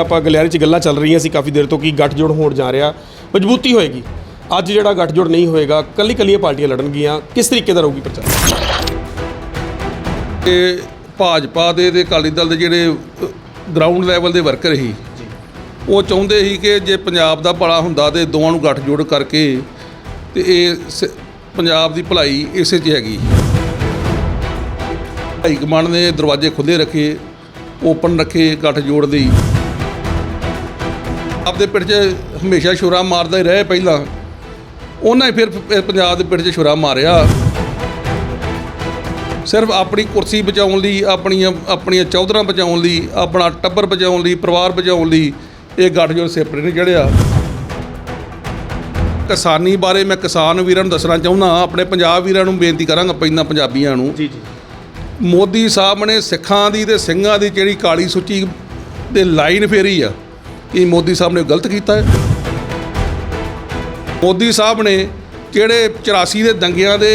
ਆਪਾਂ ਗਲਿਆਰੇ 'ਚ ਗੱਲਾਂ ਚੱਲ ਰਹੀਆਂ ਸੀ ਕਾਫੀ ਦੇਰ ਤੋਂ ਕਿ ਗੱਠਜੋੜ ਹੋਣ ਜਾ ਰਿਹਾ ਮਜ਼ਬੂਤੀ ਹੋਏਗੀ। ਅੱਜ ਜਿਹੜਾ ਗੱਠਜੋੜ ਨਹੀਂ ਹੋਏਗਾ ਕੱਲੀ ਕੱਲੀਆਂ ਪਾਰਟੀਆਂ ਲੜਨਗੀਆਂ। ਕਿਸ ਤਰੀਕੇ ਦਾ ਰਹੂਗੀ ਪ੍ਰਚਾਰ? ਕਿ ਭਾਜਪਾ ਦੇ ਤੇ ਅਕਾਲੀ ਦਲ ਦੇ ਜਿਹੜੇ ਗਰਾਊਂਡ ਲੈਵਲ ਦੇ ਵਰਕਰ ਸੀ ਉਹ ਚਾਹੁੰਦੇ ਸੀ ਕਿ ਜੇ ਪੰਜਾਬ ਦਾ ਭਲਾ ਹੁੰਦਾ ਤੇ ਦੋਵਾਂ ਨੂੰ ਗੱਠਜੋੜ ਕਰਕੇ ਤੇ ਇਹ ਪੰਜਾਬ ਦੀ ਭਲਾਈ ਇਸੇ 'ਚ ਹੈਗੀ। ਹਾਈ ਕਮਾਂਡ ਨੇ ਦਰਵਾਜ਼ੇ ਖੁੱਲੇ ਰੱਖੇ ਓਪਨ ਰੱਖੇ ਗੱਠਜੋੜ ਦੀ ਆਪਦੇ ਪਿੰਡ 'ਚ ਹਮੇਸ਼ਾ ਛੁਰਾ ਮਾਰਦਾ ਹੀ ਰਹੇ ਪਹਿਲਾਂ। ਉਹਨਾਂ ਹੀ ਫਿਰ ਪੰਜਾਬ ਦੇ ਪਿੰਡ 'ਚ ਛੁਰਾ ਮਾਰਿਆ। ਸਿਰਫ ਆਪਣੀ ਕੁਰਸੀ ਬਚਾਉਣ ਲਈ ਆਪਣੀਆਂ ਆਪਣੀਆਂ ਚੌਧਰਾਂ ਬਚਾਉਣ ਲਈ ਆਪਣਾ ਟੱਬਰ ਬਚਾਉਣ ਲਈ ਪਰਿਵਾਰ ਬਚਾਉਣ ਲਈ ਇਹ ਗੱਠਜੋੜ ਸਿਪਰੇ ਨੇ ਚੜਿਆ ਕਿਸਾਨੀ ਬਾਰੇ ਮੈਂ ਕਿਸਾਨ ਵੀਰਾਂ ਨੂੰ ਦੱਸਣਾ ਚਾਹੁੰਦਾ ਆਪਣੇ ਪੰਜਾਬ ਵੀਰਾਂ ਨੂੰ ਬੇਨਤੀ ਕਰਾਂਗਾ ਪੈਂਦਾ ਪੰਜਾਬੀਆਂ ਨੂੰ। ਜੀ ਜੀ। ਮੋਦੀ ਸਾਹਿਬ ਨੇ ਸਿੱਖਾਂ ਦੀ ਤੇ ਸਿੰਘਾਂ ਦੀ ਜਿਹੜੀ ਕਾਲੀ ਸੂਚੀ ਦੇ ਲਾਈਨ ਫੇਰੀ ਆ ਕਿ ਮੋਦੀ ਸਾਹਿਬ ਨੇ ਗਲਤ ਕੀਤਾ ਹੈ? ਮੋਦੀ ਸਾਹਿਬ ਨੇ ਜਿਹੜੇ 84 ਦੇ ਦੰਗਿਆਂ ਦੇ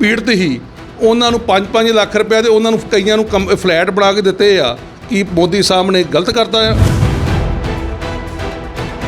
ਪੀੜਤ ਸੀ ਉਹਨਾਂ ਨੂੰ 5-5 ਲੱਖ ਰੁਪਏ ਦੇ ਉਹਨਾਂ ਨੂੰ ਕਈਆਂ ਨੂੰ ਕਮ- ਫਲੈਟ ਬਣਾ ਕੇ ਦਿੱਤੇ ਆ, ਕਿ ਮੋਦੀ ਸਾਹਿਬ ਨੇ ਗਲਤ ਕਰਤਾ ਆ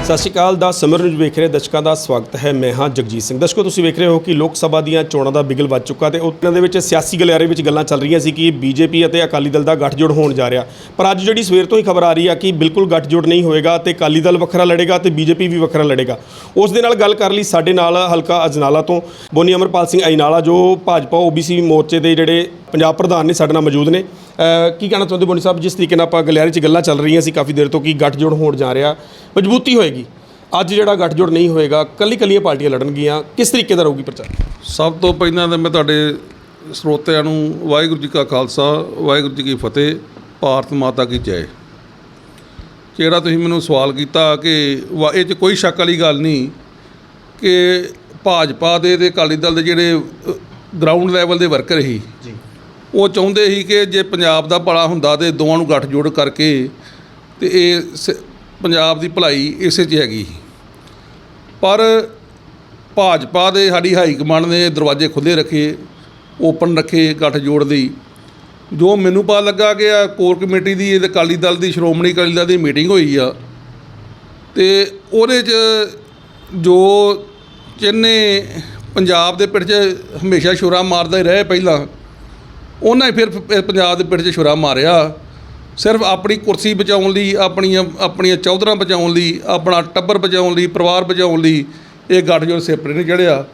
ਸਤਿ ਸ਼੍ਰੀ ਅਕਾਲ ਦਾ ਸਮਰ ਨੂੰ ਵੇਖ ਰਹੇ ਦਰਸ਼ਕਾਂ ਦਾ ਸਵਾਗਤ ਹੈ। ਮੈਂ ਹਾਂ ਜਗਜੀਤ ਸਿੰਘ। ਦਰਸ਼ਕੋ, ਤੁਸੀਂ ਵੇਖ ਰਹੇ ਹੋ ਕਿ ਲੋਕ ਸਭਾ ਦੀਆਂ ਚੋਣਾਂ ਦਾ ਬਿਗਲ ਵੱਜ ਚੁੱਕਾ ਤੇ ਉਹਨਾਂ ਦੇ ਵਿੱਚ ਸਿਆਸੀ ਗਲਿਆਰੇ ਵਿੱਚ ਗੱਲਾਂ ਚੱਲ ਰਹੀਆਂ ਸੀ ਕਿ ਬੀਜੇਪੀ ਅਤੇ ਅਕਾਲੀ ਦਲ ਦਾ ਗੱਠਜੋੜ ਹੋਣ ਜਾ ਰਿਹਾ। ਪਰ ਅੱਜ ਜਿਹੜੀ ਸਵੇਰ ਤੋਂ ਹੀ ਖਬਰ ਆ ਰਹੀ ਆ ਕਿ ਬਿਲਕੁਲ ਗੱਠਜੋੜ ਨਹੀਂ ਹੋਏਗਾ ਤੇ ਅਕਾਲੀ ਦਲ ਵੱਖਰਾ ਲੜੇਗਾ ਤੇ ਬੀਜੇਪੀ ਵੀ ਵੱਖਰਾ ਲੜੇਗਾ। ਉਸ ਦੇ ਨਾਲ ਗੱਲ ਕਰ ਲਈ ਸਾਡੇ ਨਾਲ ਹਲਕਾ ਅਜਨਾਲਾ ਤੋਂ ਬੋਨੀ ਅਮਰਪਾਲ ਸਿੰਘ ਅਜਨਾਲਾ, ਜੋ ਭਾਜਪਾ, ਓਬੀਸੀ ਮੋਰਚੇ ਦੇ ਜਿਹੜੇ ਪੰਜਾਬ ਪ੍ਰਧਾਨ ਨੇ, ਸਾਡੇ ਨਾਲ ਮੌਜੂਦ ਨੇ। ਕੀ ਕਹਿਣਾ ਚਾਹੁੰਦੇ ਬੋਨੀ ਸਾਹਿਬ? ਜਿਸ ਤਰੀਕੇ ਨਾਲ ਆਪਾਂ ਗਲਿਆਰੇ 'ਚ ਗੱਲਾਂ ਚੱਲ ਰਹੀਆਂ ਸੀ ਕਾਫੀ ਦੇਰ ਤੋਂ ਕਿ ਗੱਠਜੋੜ ਹੋਣ ਜਾ ਰਿਹਾ ਮਜ਼ਬੂਤੀ ਹੋਏਗੀ। ਅੱਜ ਜਿਹੜਾ ਗੱਠਜੋੜ ਨਹੀਂ ਹੋਏਗਾ ਕੱਲੀ ਕੱਲੀਆਂ ਪਾਰਟੀਆਂ ਲੜਨਗੀਆਂ ਕਿਸ ਤਰੀਕੇ ਦਾ ਰਹੂਗੀ ਪ੍ਰਚਾਰ? ਸਭ ਤੋਂ ਪਹਿਲਾਂ ਤਾਂ ਮੈਂ ਤੁਹਾਡੇ ਸਰੋਤਿਆਂ ਨੂੰ ਵਾਹਿਗੁਰੂ ਜੀ ਕਾ ਖਾਲਸਾ ਵਾਹਿਗੁਰੂ ਜੀ ਕੀ ਫਤਿਹ ਭਾਰਤ ਮਾਤਾ ਕੀ ਜੈ। ਜਿਹੜਾ ਤੁਸੀਂ ਮੈਨੂੰ ਸਵਾਲ ਕੀਤਾ ਕਿ ਵਾ- ਇਹ 'ਚ ਕੋਈ ਸ਼ੱਕ ਵਾਲੀ ਗੱਲ ਨਹੀਂ ਕਿ ਭਾਜਪਾ ਦੇ ਤੇ ਅਕਾਲੀ ਦਲ ਦੇ ਜਿਹੜੇ ਗਰਾਊਂਡ ਲੈਵਲ ਦੇ ਵਰਕਰ ਸੀ ਜੀ। ਉਹ ਚਾਹੁੰਦੇ ਸੀ ਕਿ ਜੇ ਪੰਜਾਬ ਦਾ ਭਲਾ ਹੁੰਦਾ ਤੇ ਦੋਵਾਂ ਨੂੰ ਗੱਠਜੋੜ ਕਰਕੇ ਤੇ ਇਹ ਸ- ਪੰਜਾਬ ਦੀ ਭਲਾਈ ਇਸੇ 'ਚ ਹੈਗੀ ਪਰ ਭਾਜਪਾ ਦੇ ਸਾਡੀ ਹਾਈ ਕਮਾਂਡ ਨੇ ਦਰਵਾਜ਼ੇ ਖੁੱਲੇ ਰੱਖੇ, ਓਪਨ ਰੱਖੇ ਗੱਠਜੋੜ ਦੀ ਜੋ ਮੈਨੂੰ ਪਤਾ ਲੱਗਾ ਕਿ ਆ ਕੋਰ ਕਮੇਟੀ ਦੀ, ਇਹ ਅਕਾਲੀ ਦਲ ਦੀ, ਸ਼੍ਰੋਮਣੀ ਅਕਾਲੀ ਦਲ ਦੀ ਮੀਟਿੰਗ ਹੋਈ ਆ ਤੇ ਉਹਦੇ 'ਚ ਜੋ ਚਿੰਨੇ ਪੰਜਾਬ ਦੇ ਪਿੱਠ 'ਚ ਹਮੇਸ਼ਾ ਛੁਰਾ ਮਾਰਦੇ ਰਹੇ ਪਹਿਲਾਂ ਉਹਨਾਂ ਹੀ ਫਿਰ ਪ- ਪੰਜਾਬ ਦੇ ਪਿੰਡ 'ਚ ਛੁਰਾ ਮਾਰਿਆ। ਸਿਰਫ ਆਪਣੀ ਕੁਰਸੀ ਬਚਾਉਣ ਲਈ, ਆਪਣੀਆਂ ਆਪਣੀਆਂ ਚੌਧਰਾਂ ਬਚਾਉਣ ਲਈ, ਆਪਣਾ ਟੱਬਰ ਬਚਾਉਣ ਲਈ, ਪਰਿਵਾਰ ਬਚਾਉਣ ਲਈ ਇਹ ਗੱਠਜੋੜ ਸਿਪਰੇ ਨੇ ਚੜਿਆ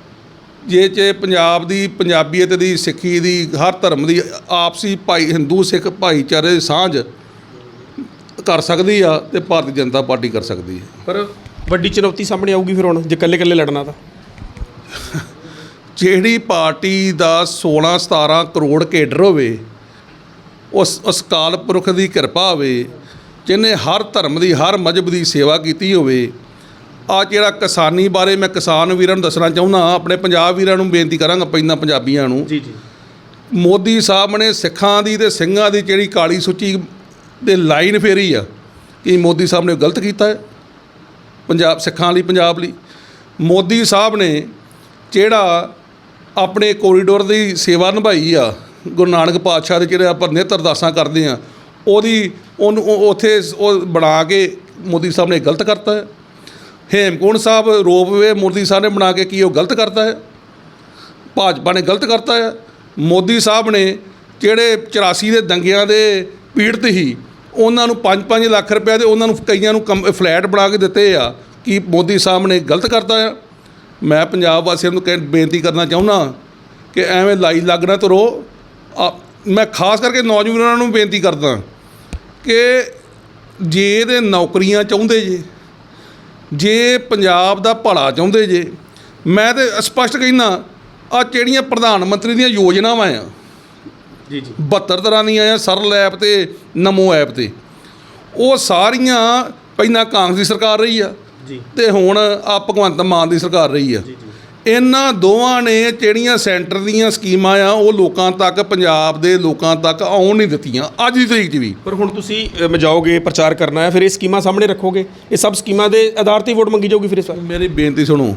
ਜੇ ਚ ਪੰਜਾਬ ਦੀ ਪੰਜਾਬੀਅਤ ਦੀ, ਸਿੱਖੀ ਦੀ, ਹਰ ਧਰਮ ਦੀ ਆਪਸੀ ਭਾਈ, ਹਿੰਦੂ, ਸਿੱਖ ਭਾਈਚਾਰੇ ਦੀ ਸਾਂਝ ਕਰ ਸਕਦੀ ਆ ਤੇ ਭਾਰਤੀ ਜਨਤਾ ਪਾਰਟੀ ਕਰ ਸਕਦੀ ਹੈ ਪਰ ਵੱਡੀ ਚੁਣੌਤੀ ਸਾਹਮਣੇ ਆਊਗੀ ਫਿਰ ਹੁਣ, ਜੇ ਇਕੱਲੇ ਇਕੱਲੇ ਲੜਨਾ ਤਾਂ। ਜਿਹੜੀ ਪਾਰਟੀ ਦਾ 16 17 ਕਰੋੜ ਕੇਡਰ ਹੋਵੇ ਉਸ ਉਸ ਅਕਾਲ ਪੁਰਖ ਦੀ ਕਿਰਪਾ ਹੋਵੇ ਜਿਹਨੇ ਹਰ ਧਰਮ ਦੀ ਹਰ ਮਜ਼ਹਬ ਦੀ ਸੇਵਾ ਕੀਤੀ ਹੋਵੇ ਆ ਜਿਹੜਾ ਕਿਸਾਨੀ ਬਾਰੇ ਮੈਂ ਕਿਸਾਨ ਵੀਰਾਂ ਨੂੰ ਦੱਸਣਾ ਚਾਹੁੰਦਾ ਆਪਣੇ ਪੰਜਾਬ ਵੀਰਾਂ ਨੂੰ ਬੇਨਤੀ ਕਰਾਂਗਾ ਪੈਂਦਾ ਪੰਜਾਬੀਆਂ ਨੂੰ। ਜੀ ਜੀ। ਮੋਦੀ ਸਾਹਿਬ ਨੇ ਸਿੱਖਾਂ ਦੀ ਤੇ ਸਿੰਘਾਂ ਦੀ ਜਿਹੜੀ ਕਾਲੀ ਸੂਚੀ ਦੇ ਲਾਈਨ ਫੇਰੀ ਆ ਕਿ ਮੋਦੀ ਸਾਹਿਬ ਨੇ ਗਲਤ ਕੀਤਾ ਹੈ? ਪੰਜਾਬ ਸਿੱਖਾਂ ਲਈ ਪੰਜਾਬ ਲਈ। ਮੋਦੀ ਸਾਹਿਬ ਨੇ ਜਿਹੜਾ ਆਪਣੇ ਕੋਰੀਡੋਰ ਦੀ ਸੇਵਾ ਨਿਭਾਈ ਆ, ਗੁਰੂ ਨਾਨਕ ਪਾਤਸ਼ਾਹ ਦੇ ਜਿਹੜੇ ਆਪਾਂ ਨਿੱਤ ਅਰਦਾਸਾਂ ਕਰਦੇ ਆ, ਉਹਦੀ ਉਹਨੂੰ ਉਹ- ਉੱਥੇ ਉਹ ਬਣਾ ਕੇ ਮੋਦੀ ਸਾਹਿਬ ਨੇ ਗਲਤ ਕਰਤਾ ਹੈ। ਹੇਮਕੁੰਟ ਸਾਹਿਬ ਰੋਪਵੇ ਮੋਦੀ ਸਾਹਿਬ ਨੇ ਬਣਾ ਕੇ ਕੀ ਉਹ ਗਲਤ ਕਰਤਾ ਹੈ? ਭਾਜਪਾ ਨੇ ਗਲਤ ਕਰਤਾ ਹੈ। ਮੋਦੀ ਸਾਹਿਬ ਨੇ ਜਿਹੜੇ 84 ਦੇ ਦੰਗਿਆਂ ਦੇ ਪੀੜਤ ਸੀ ਉਹਨਾਂ ਨੂੰ 5-5 ਲੱਖ ਰੁਪਏ ਦੇ ਉਹਨਾਂ ਨੂੰ ਕਈਆਂ ਨੂੰ ਕਮ- ਫਲੈਟ ਬਣਾ ਕੇ ਦਿੱਤੇ ਆ, ਕਿ ਮੋਦੀ ਸਾਹਿਬ ਨੇ ਗਲਤ ਕਰਤਾ ਆ ਮੈਂ ਪੰਜਾਬ ਵਾਸੀਆਂ ਨੂੰ ਕਹਿ ਬੇਨਤੀ ਕਰਨਾ ਚਾਹੁੰਦਾ ਕਿ ਐਵੇਂ ਲਾਈ ਲੱਗਣਾ ਤੁਰੋ। ਮੈਂ ਖਾਸ ਕਰਕੇ ਨੌਜਵਾਨਾਂ ਨੂੰ ਬੇਨਤੀ ਕਰਦਾ ਕਿ ਜੇ ਇਹਦੇ ਨੌਕਰੀਆਂ ਚਾਹੁੰਦੇ ਜੇ ਜੇ ਪੰਜਾਬ ਦਾ ਭਲਾ ਚਾਹੁੰਦੇ ਜੇ ਮੈਂ ਤੇ ਸਪਸ਼ਟ ਕਹਿੰਦਾ ਆ ਜਿਹੜੀਆਂ ਪ੍ਰਧਾਨ ਮੰਤਰੀ ਦੀਆਂ ਯੋਜਨਾਵਾਂ ਆ ਜੀ ਜੀ। 72 ਤਰ੍ਹਾਂ ਦੀਆਂ ਆ ਸਰਲ ਐਪ ਤੇ ਨਮੋ ਐਪ ਤੇ ਉਹ ਸਾਰੀਆਂ ਪਹਿਲਾਂ ਕਾਂਗਰਸ ਦੀ ਸਰਕਾਰ ਰਹੀ ਆ ਜੀ। ਤੇ ਹੁਣ ਆ ਭਗਵੰਤ ਮਾਨ ਦੀ ਸਰਕਾਰ ਰਹੀ ਆ। ਇਹਨਾਂ ਦੋਵਾਂ ਨੇ ਜਿਹੜੀਆਂ ਸੈਂਟਰ ਦੀਆਂ ਸਕੀਮਾਂ ਆ ਉਹ ਲੋਕਾਂ ਤੱਕ ਪੰਜਾਬ ਦੇ ਲੋਕਾਂ ਤੱਕ ਆਉਣ ਨਹੀਂ ਦਿੱਤੀਆਂ ਅੱਜ ਦੀ ਤਰੀਕ 'ਚ ਵੀ। ਪਰ ਹੁਣ ਤੁਸੀਂ ਅ, ਜਾਓਗੇ ਪ੍ਰਚਾਰ ਕਰਨਾ ਹੈ ਫਿਰ ਇਹ ਸਕੀਮਾਂ ਸਾਹਮਣੇ ਰੱਖੋਗੇ। ਇਹ ਸਭ ਸਕੀਮਾਂ ਦੇ ਆਧਾਰ ਤੇ ਹੀ ਵੋਟ ਮੰਗੀ ਜਾਊਗੀ ਫਿਰ ਇਸ ਵਾਰ। ਮੇਰੀ ਬੇਨਤੀ ਸੁਣੋ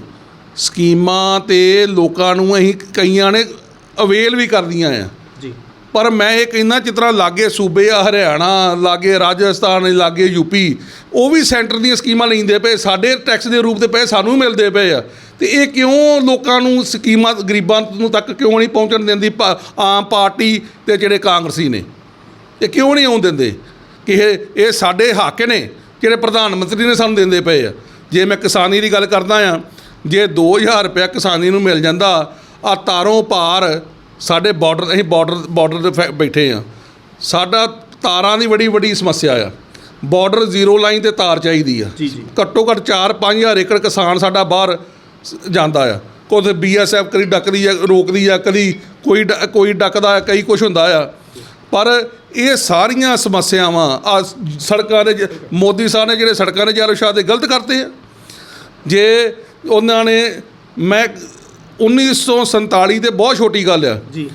ਸਕੀਮਾਂ ਤੇ ਲੋਕਾਂ ਨੂੰ ਅਸੀਂ ਕਈਆਂ ਨੇ ਅਵੇਲ ਵੀ ਕਰਦੀਆਂ ਆ। ਪਰ ਮੈਂ ਇਹ ਕਹਿੰਦਾ ਜਿਸ ਤਰ੍ਹਾਂ ਲਾਗੇ ਸੂਬੇ ਆ, ਹਰਿਆਣਾ, ਲਾਗੇ ਰਾਜਸਥਾਨ, ਲਾਗੇ ਯੂਪੀ ਉਹ ਵੀ ਸੈਂਟਰ ਦੀਆਂ ਸਕੀਮਾਂ ਲੈਂਦੇ ਪਏ, ਸਾਡੇ ਟੈਕਸ ਦੇ ਰੂਪ ਤੇ ਪਏ ਸਾਨੂੰ ਵੀ ਮਿਲਦੇ ਪਏ ਆ। ਤੇ ਇਹ ਕਿਉਂ ਲੋਕਾਂ ਨੂੰ ਸਕੀਮਾਂ, ਗਰੀਬਾਂ ਨੂੰ ਤੱਕ ਕਿਉਂ ਨਹੀਂ ਪਹੁੰਚਣ ਦਿੰਦੀ ਭਾ- ਆਮ ਪਾਰਟੀ ਤੇ ਜਿਹੜੇ ਕਾਂਗਰਸੀ ਨੇ? ਇਹ ਕਿਉਂ ਨਹੀਂ ਆਉਣ ਦਿੰਦੇ? ਕਿ ਇਹ ਇਹ ਸਾਡੇ ਹੱਕ ਨੇ, ਜਿਹੜੇ ਪ੍ਰਧਾਨ ਮੰਤਰੀ ਨੇ ਸਾਨੂੰ ਦਿੰਦੇ ਪਏ ਆ। ਜੇ ਮੈਂ ਕਿਸਾਨੀ ਦੀ ਗੱਲ ਕਰਦਾ ਆ, ਜੇ 2000 ਰੁਪਇਆ ਕਿਸਾਨੀ ਨੂੰ ਮਿਲ ਜਾਂਦਾ ਆ ਤਾਰੋਂ ਪਾਰ ਸਾਡੇ ਬਾਰਡਰ ਅਸੀਂ ਬਾਰਡਰ ਬਾਰਡਰ ਤੇ ਬੈਠੇ ਆ ਸਾਡਾ ਤਾਰਾਂ ਦੀ ਬੜੀ ਵੱਡੀ ਸਮੱਸਿਆ ਆ। ਬਾਰਡਰ ਜ਼ੀਰੋ ਲਾਈਨ ਤੇ ਤਾਰ ਚਾਹੀਦੀ ਆ। ਘੱਟੋ ਘੱਟ 4-5000 ਏਕੜ ਕਿਸਾਨ ਸਾਡਾ ਬਾਹਰ ਜਾਂਦਾ ਆ। ਕੋਈ ਬੀਐਸਐਫ ਕਦੀ ਡੱਕਦੀ ਆ ਰੋਕਦੀ ਆ ਕਦੀ ਕੋਈ ਕੋਈ ਡੱਕਦਾ ਕਈ ਕੁਝ ਹੁੰਦਾ ਆ। ਪਰ ਇਹ ਸਾਰੀਆਂ ਸਮੱਸਿਆਵਾਂ ਆ ਸੜਕਾਂ ਦੇ ਮੋਦੀ ਸਾਹਿਬ ਨੇ ਜਿਹੜੇ ਸੜਕਾਂ ਦੇ ਜਾਰੋ ਸ਼ਾਹ ਦੇ ਗਲਤ ਕਰਤੇ ਆ। ਜੇ ਉਹਨਾਂ ਨੇ ਮੈਂ 1947 ਤੇ ਬਹੁਤ ਛੋਟੀ ਗੱਲ ਆ। ਜੀ।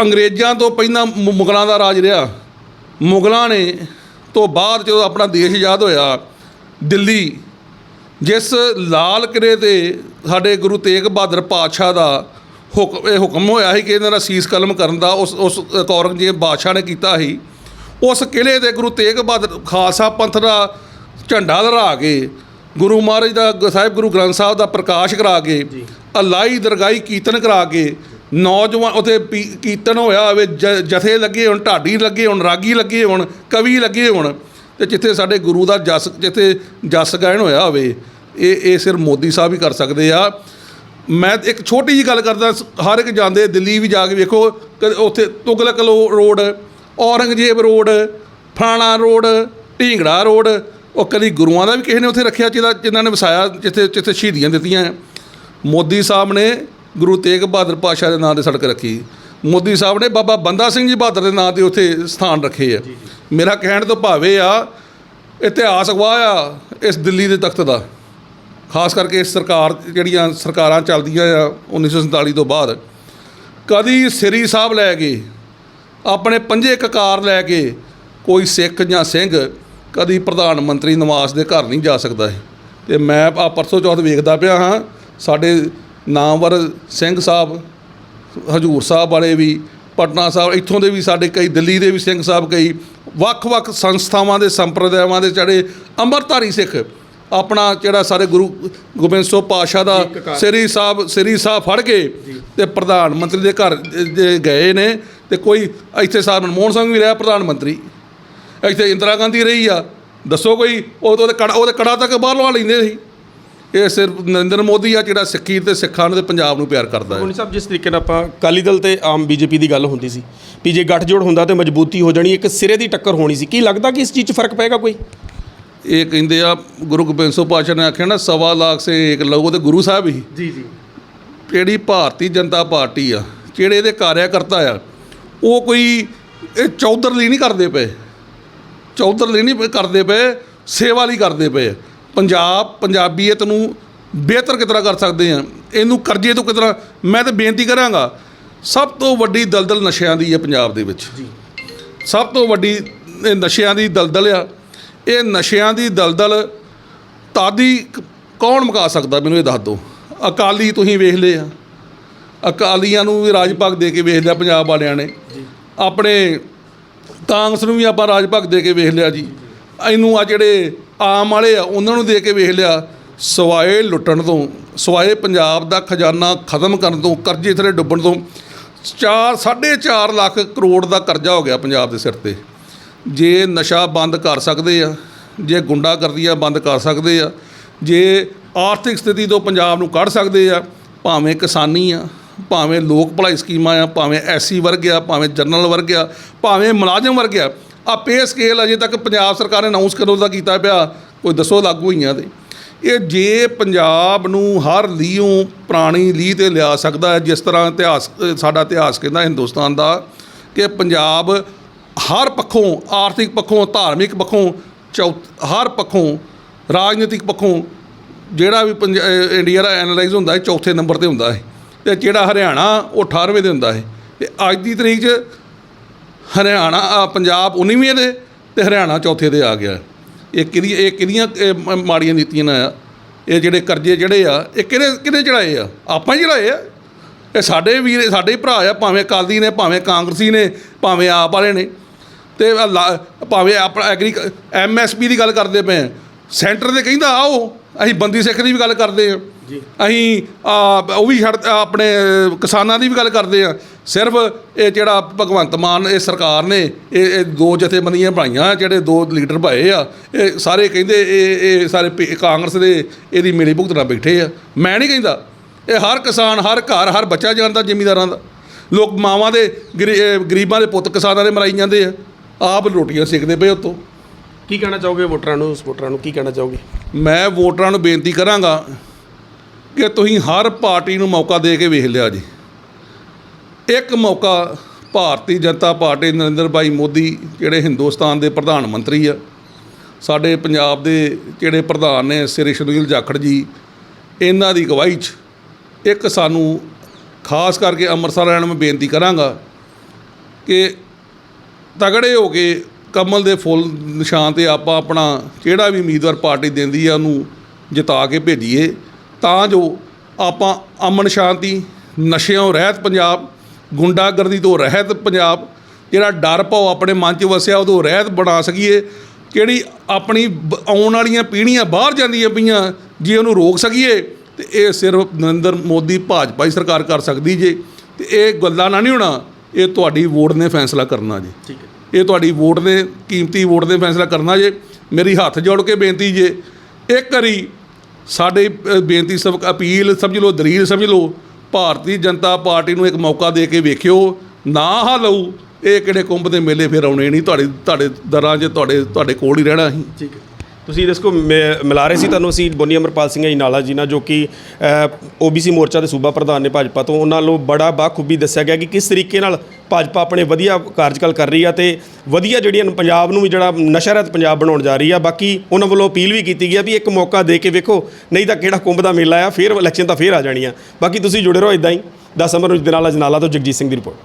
ਅੰਗਰੇਜ਼ਾਂ ਤੋਂ ਪਹਿਲਾਂ ਮੁ- ਮੁਗਲਾਂ ਦਾ ਰਾਜ ਰਿਹਾ। ਮੁਗਲਾਂ ਨੇ ਤੋਂ ਬਾਅਦ ਜਦੋਂ ਆਪਣਾ ਦੇਸ਼ ਆਜ਼ਾਦ ਹੋਇਆ ਦਿੱਲੀ ਜਿਸ ਲਾਲ ਕਿਲੇ ਤੇ ਸਾਡੇ ਗੁਰੂ ਤੇਗ ਬਹਾਦਰ ਪਾਤਸ਼ਾਹ ਦਾ ਹੁਕਮ ਇਹ ਹੁਕਮ ਹੋਇਆ ਸੀ ਕਿ ਇਹਨਾਂ ਦਾ ਸੀਸ ਕਲਮ ਕਰਨ ਦਾ ਉਸ ਉਸ ਔਰੰਗਜ਼ੇਬ ਬਾਦਸ਼ਾਹ ਨੇ ਕੀਤਾ ਸੀ ਉਸ ਕਿਲੇ ਤੇ ਗੁਰੂ ਤੇਗ ਬਹਾਦਰ ਖਾਲਸਾ ਪੰਥ ਦਾ ਝੰਡਾ ਲਹਿਰਾ ਕੇ ਗੁਰੂ ਮਹਾਰਾਜ ਦਾ ਸਾਹਿਬ ਗੁਰੂ ਗ੍ਰੰਥ ਸਾਹਿਬ ਦਾ ਪ੍ਰਕਾਸ਼ ਕਰਾ ਕੇ ਅਲਾਈ ਦਰਗਾਹੀ ਕੀਰਤਨ ਕਰਾ ਕੇ ਨੌਜਵਾਨ ਉਥੇ ਕੀਰਤਨ ਹੋਇਆ ਹੋਵੇ ਜਥੇ ਲੱਗੇ ਹੋਣ ਢਾਡੀ ਲੱਗੇ ਹੋਣ ਰਾਗੀ ਲੱਗੇ ਹੋਣ ਕਵੀ ਲੱਗੇ ਹੋਣ ਤੇ ਜਿੱਥੇ ਸਾਡੇ ਗੁਰੂ ਦਾ ਜਸ ਜਿੱਥੇ ਜਸ ਗਾਇਨ ਹੋਇਆ ਹੋਵੇ ਇਹ ਇਹ ਸਿਰ ਮੋਦੀ ਸਾਹਿਬ ਹੀ ਕਰ ਸਕਦੇ ਆ। ਮੈਂ ਇੱਕ ਛੋਟੀ ਜੀ ਗੱਲ ਕਰਦਾ ਹਰ ਇੱਕ ਜਾਂਦੇ ਦਿੱਲੀ ਵੀ ਜਾ ਕੇ ਵੇਖੋ ਉੱਥੇ Tughlaq road Aurangzeb road Phana road Dhingra road ਉਹ ਕਦੀ ਗੁਰੂਆਂ ਦਾ ਵੀ ਕਿਸੇ ਨੇ ਉੱਥੇ ਰੱਖਿਆ ਜਿਹਦਾ ਜਿਨ੍ਹਾਂ ਨੇ ਵਸਾਇਆ ਜਿੱਥੇ ਜਿੱਥੇ ਸ਼ਹੀਦੀਆਂ ਦਿੱਤੀਆਂ। ਮੋਦੀ ਸਾਹਿਬ ਨੇ ਗੁਰੂ ਤੇਗ ਬਹਾਦਰ ਪਾਤਸ਼ਾਹ ਦੇ ਨਾਂ ਤੇ ਸੜਕ ਰੱਖੀ। ਮੋਦੀ ਸਾਹਿਬ ਨੇ ਬਾਬਾ ਬੰਦਾ ਸਿੰਘ ਜੀ ਬਹਾਦਰ ਦੇ ਨਾਂ ਤੇ ਉੱਥੇ ਸਥਾਨ ਰੱਖੇ ਆ। ਮੇਰਾ ਕਹਿਣ ਤੋਂ ਭਾਵੇਂ ਆ ਇਤਿਹਾਸ ਅਗਵਾਹ ਆ ਇਸ ਦਿੱਲੀ ਦੇ ਤਖਤ ਦਾ। ਖਾਸ ਕਰਕੇ ਇਸ ਸਰਕਾਰ ਜਿਹੜੀਆਂ ਸਰਕਾਰਾਂ ਚੱਲਦੀਆਂ ਆ 1947 ਤੋਂ ਬਾਅਦ। ਕਦੀ ਸ੍ਰੀ ਸਾਹਿਬ ਲੈ ਕੇ ਆਪਣੇ ਪੰਜੇ ਕਕਾਰ ਲੈ ਕੇ ਕੋਈ ਸਿੱਖ ਜਾਂ ਸਿੰਘ ਕਦੀ ਪ੍ਰਧਾਨ ਮੰਤਰੀ ਨਿਵਾਸ ਦੇ ਘਰ ਨਹੀਂ ਜਾ ਸਕਦਾ ਹੈ ਤੇ ਮੈਂ ਆ ਪਰਸੋਂ ਚੌਥ ਵੇਖਦਾ ਪਿਆ ਹਾਂ ਸਾਡੇ ਨਾਮਵਰ ਸਿੰਘ ਸਾਹਿਬ ਹਜੂਰ ਸਾਹਿਬ ਵਾਲੇ ਵੀ ਪਟਨਾ ਸਾਹਿਬ ਇੱਥੋਂ ਦੇ ਵੀ ਸਾਡੇ ਕਈ ਦਿੱਲੀ ਦੇ ਵੀ ਸਿੰਘ ਸਾਹਿਬ ਕਈ ਵੱਖ-ਵੱਖ ਸੰਸਥਾਵਾਂ ਦੇ ਸੰਪਰਦਾਇਆਂ ਦੇ ਜਿਹੜੇ ਅੰਮ੍ਰਿਤਧਾਰੀ ਸਿੱਖ ਆਪਣਾ ਜਿਹੜਾ ਸਾਰੇ ਗੁਰੂ ਗੋਬਿੰਦ ਸਿੰਘ ਪਾਤਸ਼ਾਹ ਦਾ ਸ੍ਰੀ ਸਾਹਿਬ ਸ੍ਰੀ ਸਾਹਿਬ ਫੜ ਕੇ ਤੇ ਪ੍ਰਧਾਨ ਮੰਤਰੀ ਦੇ ਘਰ ਗਏ ਨੇ ਤੇ ਕੋਈ ਇੱਥੇ ਸਾਹਿਬ ਮਨਮੋਹਨ ਸਿੰਘ ਵੀ ਰਿਹਾ ਪ੍ਰਧਾਨ ਮੰਤਰੀ। ਇੱਥੇ ਇੰਦਰਾ ਗਾਂਧੀ ਰਹੀ ਆ। ਦੱਸੋ ਕੋਈ ਉਹ ਤਾਂ ਉਹਦੇ ਕੜਾ ਉਹਦੇ ਕੜਾ ਤੱਕ ਬਾਹਰ ਲਵਾ ਲੈਂਦੇ ਸੀ। ਇਹ ਸਿਰਫ ਨਰਿੰਦਰ ਮੋਦੀ ਆ ਜਿਹੜਾ ਸਿੱਖੀ ਤੇ ਸਿੱਖਾਂ ਨੂੰ ਤੇ ਪੰਜਾਬ ਨੂੰ ਪਿਆਰ ਕਰਦਾ ਹੈ। ਮੋਨੀ ਸਾਹਿਬ ਜਿਸ ਤਰੀਕੇ ਨਾਲ ਆਪਾਂ ਅਕਾਲੀ ਦਲ ਤੇ ਆਮ ਬੀਜੇਪੀ ਦੀ ਗੱਲ ਹੁੰਦੀ ਸੀ ਵੀ ਜੇ ਗੱਠਜੋੜ ਹੁੰਦਾ ਤੇ ਮਜ਼ਬੂਤੀ ਹੋ ਜਾਣੀ ਇੱਕ ਸਿਰੇ ਦੀ ਟੱਕਰ ਹੋਣੀ ਸੀ। ਕੀ ਲੱਗਦਾ ਕਿ ਇਸ ਚੀਜ਼ 'ਚ ਫ਼ਰਕ ਪਏਗਾ ਕੋਈ? ਇਹ ਕਹਿੰਦੇ ਆ ਗੁਰੂ ਗੋਬਿੰਦ ਸਿੰਘ ਪਾਤਸ਼ਾਹ ਨੇ ਆਖਿਆ ਨਾ ਸਵਾ ਲੱਖ ਸੇ ਇੱਕ ਲਹੂ ਤੇ ਗੁਰੂ ਸਾਹਿਬ ਹੀ। ਜੀ ਜੀ। ਜਿਹੜੀ ਭਾਰਤੀ ਜਨਤਾ ਪਾਰਟੀ ਆ ਜਿਹੜੇ ਇਹਦੇ ਕਾਰਿਆਕਰਤਾ ਆ ਉਹ ਕੋਈ ਇਹ ਚੌਧਰ ਲਈ ਨਹੀਂ ਕਰਦੇ ਪਏ। ਚੌਧਰ ਲਈ ਨਹੀਂ ਕਰਦੇ ਪਏ ਸੇਵਾ ਲਈ ਕਰਦੇ ਪਏ। ਪੰਜਾਬ ਪੰਜਾਬੀਅਤ ਨੂੰ ਬਿਹਤਰ ਕਿਸ ਤਰ੍ਹਾਂ ਕਰ ਸਕਦੇ ਆ? ਇਹਨੂੰ ਕਰਜ਼ੇ ਤੋਂ ਕਿਸ ਤਰ੍ਹਾਂ ਮੈਂ ਤਾਂ ਬੇਨਤੀ ਕਰਾਂਗਾ ਸਭ ਤੋਂ ਵੱਡੀ ਦਲਦਲ ਨਸ਼ਿਆਂ ਦੀ ਹੈ ਪੰਜਾਬ ਦੇ ਵਿੱਚ। ਜੀ। ਸਭ ਤੋਂ ਵੱਡੀ ਇਹ ਨਸ਼ਿਆਂ ਦੀ ਦਲਦਲ ਆ। ਇਹ ਨਸ਼ਿਆਂ ਦੀ ਦਲਦਲ ਤਾਦੀ ਕੌਣ ਮੁਕਾ ਸਕਦਾ? ਮੈਨੂੰ ਇਹ ਦੱਸ ਦਿਓ। ਅਕਾਲੀ ਤੁਸੀਂ ਵੇਖ ਲਏ ਆ। ਅਕਾਲੀਆਂ ਨੂੰ ਵੀ ਰਾਜ ਭਾਗ ਦੇ ਕੇ ਵੇਖ ਲਿਆ ਪੰਜਾਬ ਵਾਲਿਆਂ ਨੇ। ਆਪਣੇ ਕਾਂਗਰਸ ਨੂੰ ਵੀ ਆਪਾਂ ਰਾਜ ਭਾਗ ਦੇ ਕੇ ਵੇਖ ਲਿਆ ਜੀ। ਇਹਨੂੰ ਆ ਜਿਹੜੇ ਆਮ ਵਾਲੇ ਆ, ਉਹਨਾਂ ਨੂੰ ਦੇ ਕੇ ਵੇਖ ਲਿਆ। ਸਵਾਏ ਲੁੱਟਣ ਤੋਂ, ਸਵਾਏ ਪੰਜਾਬ ਦਾ ਖਜ਼ਾਨਾ ਖਤਮ ਕਰਨ ਤੋਂ, ਕਰਜ਼ੇ ਥਲੇ ਡੁੱਬਣ ਤੋਂ 4 4.5 ਲੱਖ ਕਰੋੜ ਦਾ ਕਰਜ਼ਾ ਹੋ ਗਿਆ ਪੰਜਾਬ ਦੇ ਸਿਰ ਤੇ। ਜੇ ਨਸ਼ਾ ਬੰਦ ਕਰ ਸਕਦੇ ਆ, ਜੇ ਗੁੰਡਾਗਰਦੀਆਂ ਬੰਦ ਕਰ ਸਕਦੇ ਆ, ਜੇ ਆਰਥਿਕ ਸਥਿਤੀ ਤੋਂ ਪੰਜਾਬ ਨੂੰ ਕੱਢ ਸਕਦੇ ਆ, ਭਾਵੇਂ ਕਿਸਾਨੀ ਆ ਭਾਵੇਂ ਲੋਕ ਭਲਾਈ ਸਕੀਮਾਂ ਆ, ਭਾਵੇਂ ਐਸਸੀ ਵਰਗ ਆ, ਭਾਵੇਂ ਜਨਰਲ ਵਰਗ ਆ, ਭਾਵੇਂ ਮੁਲਾਜ਼ਮ ਵਰਗ ਆ ਆ ਪੇ ਸਕੇਲ ਅਜੇ ਤੱਕ ਪੰਜਾਬ ਸਰਕਾਰ ਨੇ ਅਨਾਉਂਸ ਕਦੋਂ ਦਾ ਕੀਤਾ ਪਿਆ, ਕੋਈ ਦੱਸੋ ਲਾਗੂ ਹੋਈਆਂ ਤੇ। ਇਹ ਜੇ ਪੰਜਾਬ ਨੂੰ ਹਰ ਲੀਹੋਂ ਪੁਰਾਣੀ ਲੀਹ ਤੇ ਲਿਆ ਸਕਦਾ ਹੈ, ਜਿਸ ਤਰ੍ਹਾਂ ਇਤਿਹਾਸ, ਸਾਡਾ ਇਤਿਹਾਸ ਕਹਿੰਦਾ ਹਿੰਦੁਸਤਾਨ ਦਾ, ਕਿ ਪੰਜਾਬ ਹਰ ਪੱਖੋਂ, ਆਰਥਿਕ ਪੱਖੋਂ, ਧਾਰਮਿਕ ਪੱਖੋਂ ਚੌ ਹਰ ਪੱਖੋਂ, ਰਾਜਨੀਤਿਕ ਪੱਖੋਂ, ਜਿਹੜਾ ਵੀ ਪੰਜ- ਇੰਡੀਆ ਦਾ ਐਨਾਲਾਈਜ਼ ਹੁੰਦਾ ਹੈ, ਚੌਥੇ ਨੰਬਰ ਤੇ ਹੁੰਦਾ ਹੈ। ਤੇ ਜਿਹੜਾ ਹਰਿਆਣਾ ਉਹ 18ਵੇਂ ਦੇ ਹੁੰਦਾ ਹੈ। ਤੇ ਅੱਜ ਦੀ ਤਰੀਕ 'ਚ ਹਰਿਆਣਾ ਅ, ਪੰਜਾਬ 19ਵੇਂ ਦੇ ਤੇ ਹਰਿਆਣਾ ਚੌਥੇ ਦੇ ਆ ਗਿਆ। ਇਹ ਕਿਹਦੀ ਇਹ ਕਿਹਦੀਆਂ ਮ- ਮਾੜੀਆਂ ਨੀਤੀਆਂ ਨਾਲ ਆ। ਇਹ ਜਿਹੜੇ ਕਰਜ਼ੇ ਜਿਹੜੇ ਆ ਇਹ ਕਿਹਨੇ ਕਿਹਨੇ ਚੜਾਏ ਆ? ਆਪਾਂ ਹੀ ਚੜਾਏ ਆ। ਇਹ ਸਾਡੇ ਵੀਰ ਸਾਡੇ ਭਰਾ ਆ ਭਾਵੇਂ ਅਕਾਲੀ ਨੇ ਭਾਵੇਂ ਕਾਂਗਰਸੀ ਨੇ ਭਾਵੇਂ ਆਪ ਵਾਲੇ ਨੇ। ਤੇ ਲਾ- ਭਾਵੇਂ ਆਪਣਾ ਐਗਰੀ ਐਮਐਸਪੀ ਦੀ ਗੱਲ ਕਰਦੇ ਪਏ ਸੈਂਟਰ ਦੇ ਕਹਿੰਦਾ ਆਓ ਅਸੀਂ ਬੰਦੀ ਸਿੱਖ ਦੀ ਵੀ ਗੱਲ ਕਰਦੇ ਆ। ਅਸੀਂ ਆ, ਉਹ ਵੀ ਛੱਡ ਆਪਣੇ ਕਿਸਾਨਾਂ ਦੀ ਵੀ ਗੱਲ ਕਰਦੇ ਆ। ਸਿਰਫ ਇਹ ਜਿਹੜਾ ਭਗਵੰਤ ਮਾਨ ਇਹ ਸਰਕਾਰ ਨੇ ਇਹ ਇਹ ਦੋ ਜਥੇਬੰਦੀਆਂ ਬਣਾਈਆਂ ਜਿਹੜੇ ਦੋ ਲੀਡਰ ਭਾਏ ਆ ਇਹ ਸਾਰੇ ਕਹਿੰਦੇ ਇਹ ਇਹ ਸਾਰੇ ਪੇ- ਕਾਂਗਰਸ ਦੇ ਇਹਦੀ ਮਿਲੀ ਭੁਗਤ ਨਾਲ ਬੈਠੇ ਆ। ਮੈਂ ਨਹੀਂ ਕਹਿੰਦਾ ਇਹ ਹਰ ਕਿਸਾਨ ਹਰ ਘਰ ਹਰ ਬੱਚਾ ਜਾਣਦਾ ਜ਼ਿਮੀਂਦਾਰਾਂ ਦਾ। ਲੋਕ ਮਾਵਾਂ ਦੇ ਗਰੀ- ਗਰੀਬਾਂ ਦੇ ਪੁੱਤ ਕਿਸਾਨਾਂ ਦੇ ਮਰਾਈ ਜਾਂਦੇ ਆ। ਆਪ ਰੋਟੀਆਂ ਸੇਕਦੇ ਪਏ ਉੱਤੋਂ। ਕੀ ਕਹਿਣਾ ਚਾਹੋਗੇ ਵੋਟਰਾਂ ਨੂੰ ਸਪੋਰਟਰਾਂ ਨੂੰ ਕੀ ਕਹਿਣਾ ਚਾਹੋਗੇ? ਮੈਂ ਵੋਟਰਾਂ ਨੂੰ ਬੇਨਤੀ ਕਰਾਂਗਾ ਕਿ ਤੁਸੀਂ ਹਰ ਪਾਰਟੀ ਨੂੰ ਮੌਕਾ ਦੇ ਕੇ ਵੇਖ ਲਿਆ ਜੀ। ਇੱਕ ਮੌਕਾ ਭਾਰਤੀ ਜਨਤਾ ਪਾਰਟੀ ਨਰਿੰਦਰ ਭਾਈ ਮੋਦੀ, ਜਿਹੜੇ ਹਿੰਦੁਸਤਾਨ ਦੇ ਪ੍ਰਧਾਨ ਮੰਤਰੀ ਆ, ਸਾਡੇ ਪੰਜਾਬ ਦੇ ਜਿਹੜੇ ਪ੍ਰਧਾਨ ਨੇ ਸ੍ਰੀ ਸੁਨੀਲ ਜਾਖੜ ਜੀ, ਇਹਨਾਂ ਦੀ ਅਗਵਾਈ 'ਚ ਇੱਕ ਸਾਨੂੰ ਖਾਸ ਕਰਕੇ ਅੰਮ੍ਰਿਤਸਰ ਵਾਲਿਆਂ ਨੂੰ ਮੈਂ ਬੇਨਤੀ ਕਰਾਂਗਾ ਕਿ ਤਗੜੇ ਹੋ ਕੇ ਕਮਲ ਦੇ ਫੁੱਲ ਨਿਸ਼ਾਨ ਤੇ ਆਪਾਂ ਆਪਣਾ ਜਿਹੜਾ ਵੀ ਉਮੀਦਵਾਰ ਪਾਰਟੀ ਦਿੰਦੀ ਆ, ਉਹਨੂੰ ਜਿਤਾ ਕੇ ਭੇਜੀਏ। ਤਾਂ ਜੋ ਆਪਾਂ ਅਮਨ ਸ਼ਾਂਤੀ ਨਸ਼ਿਆਂ ਰਹਿਤ ਪੰਜਾਬ ਗੁੰਡਾਗਰਦੀ ਤੋਂ ਰਹਿਤ ਪੰਜਾਬ ਜਿਹੜਾ ਡਰ ਭਾਵ ਆਪਣੇ ਮਨ 'ਚ ਵਸਿਆ ਉਹਦੋਂ ਰਹਿਤ ਬਣਾ ਸਕੀਏ ਜਿਹੜੀ ਆਪਣੀ ਆਉਣ ਵਾਲੀਆਂ ਪੀੜ੍ਹੀਆਂ ਬਾਹਰ ਜਾਂਦੀਆਂ ਪਈਆਂ ਜੇ ਉਹਨੂੰ ਰੋਕ ਸਕੀਏ ਤੇ ਇਹ ਸਿਰਫ ਨਰਿੰਦਰ ਮੋਦੀ ਭਾਜਪਾ ਹੀ ਸਰਕਾਰ ਕਰ ਸਕਦੀ ਜੇ ਤੇ ਇਹ ਗੱਲਾਂ ਨਾ ਨਹੀਂ ਹੋਣਾ ਇਹ ਤੁਹਾਡੀ ਵੋਟ ਨੇ ਫੈਸਲਾ ਕਰਨਾ ਜੀ। ਠੀਕ ਹੈ। ਇਹ ਤੁਹਾਡੀ ਵੋਟ ਨੇ ਕੀਮਤੀ ਵੋਟ ਨੇ ਫੈਸਲਾ ਕਰਨਾ ਜੇ ਮੇਰੀ ਹੱਥ ਜੋੜ ਕੇ ਬੇਨਤੀ ਜੇ ਇੱਕ ਵਾਰੀ ਸਾਡੇ ਬੇਨਤੀ ਸਭ, ਅਪੀਲ ਸਮਝ ਲਓ, ਦਲੀਲ ਸਮਝ ਲਓ, ਭਾਰਤੀ ਜਨਤਾ ਪਾਰਟੀ ਨੂੰ ਇੱਕ ਮੌਕਾ ਦੇ ਕੇ ਵੇਖਿਓ, ਨਾ ਹਾ ਲਊ ਇਹ ਕਿਹੜੇ ਕੁੰਭ ਦੇ ਮੇਲੇ ਫਿਰ ਆਉਣੇ ਨਹੀਂ, ਤੁਹਾਡੇ ਤੁਹਾਡੇ ਦਰਾਂ 'ਚ ਤੁਹਾਡੇ ਤੁਹਾਡੇ ਕੋਲ ਹੀ ਰਹਿਣਾ ਅਸੀਂ। ਠੀਕ ਹੈ। ਤੁਸੀਂ ਦੇਖੋ, ਮਿ- ਮਿਲਾ ਰਹੇ ਸੀ ਤੁਹਾਨੂੰ ਅਸੀਂ ਬੋਨੀ ਅਮਰਪਾਲ ਸਿੰਘ ਨਾਲਾ ਜੀ ਨਾਲ, ਜੋ ਕਿ ਓਬੀਸੀ ਮੋਰਚਾ ਦੇ ਸੂਬਾ ਪ੍ਰਧਾਨ ਨੇ ਭਾਜਪਾ ਤੋਂ। ਉਹਨਾਂ ਨੂੰ ਬੜਾ ਬਾਖੂਬੀ ਦੱਸਿਆ ਗਿਆ ਕਿ ਕਿਸ ਤਰੀਕੇ ਨਾਲ ਭਾਜਪਾ ਆਪਣੇ ਵਧੀਆ ਕਾਰਜਕਾਲ ਕਰ ਰਹੀ ਆ ਤੇ ਵਧੀਆ ਜਿਹੜੀਆਂ ਪੰਜਾਬ ਨੂੰ ਵੀ ਜਿਹੜਾ ਨਸ਼ਾ ਰਹਿਤ ਪੰਜਾਬ ਬਣਾਉਣ ਜਾ ਰਹੀ ਆ, ਬਾਕੀ ਉਹਨਾਂ ਵੱਲੋਂ ਅਪੀਲ ਵੀ ਕੀਤੀ ਗਿਆ ਵੀ ਇੱਕ ਮੌਕਾ ਦੇ ਕੇ ਵੇਖੋ, ਨਹੀਂ ਤਾਂ ਕਿਹੜਾ ਕੁੰਭ ਦਾ ਮੇਲਾ ਆ, ਫਿਰ ਇਲੈਕਸ਼ਨ ਤਾਂ ਫਿਰ ਆ ਜਾਣੀ ਆ। ਬਾਕੀ ਤੁਸੀਂ ਜੁੜੇ ਰਹੋ ਇਦਾਂ ਹੀ 10 ਅਮਰ ਨੂੰ ਦੇ ਨਾਲ ਅਜਨਾਲਾ ਤੋਂ ਜਗਜੀਤ ਸਿੰਘ ਦੀ ਰਿਪੋਰਟ।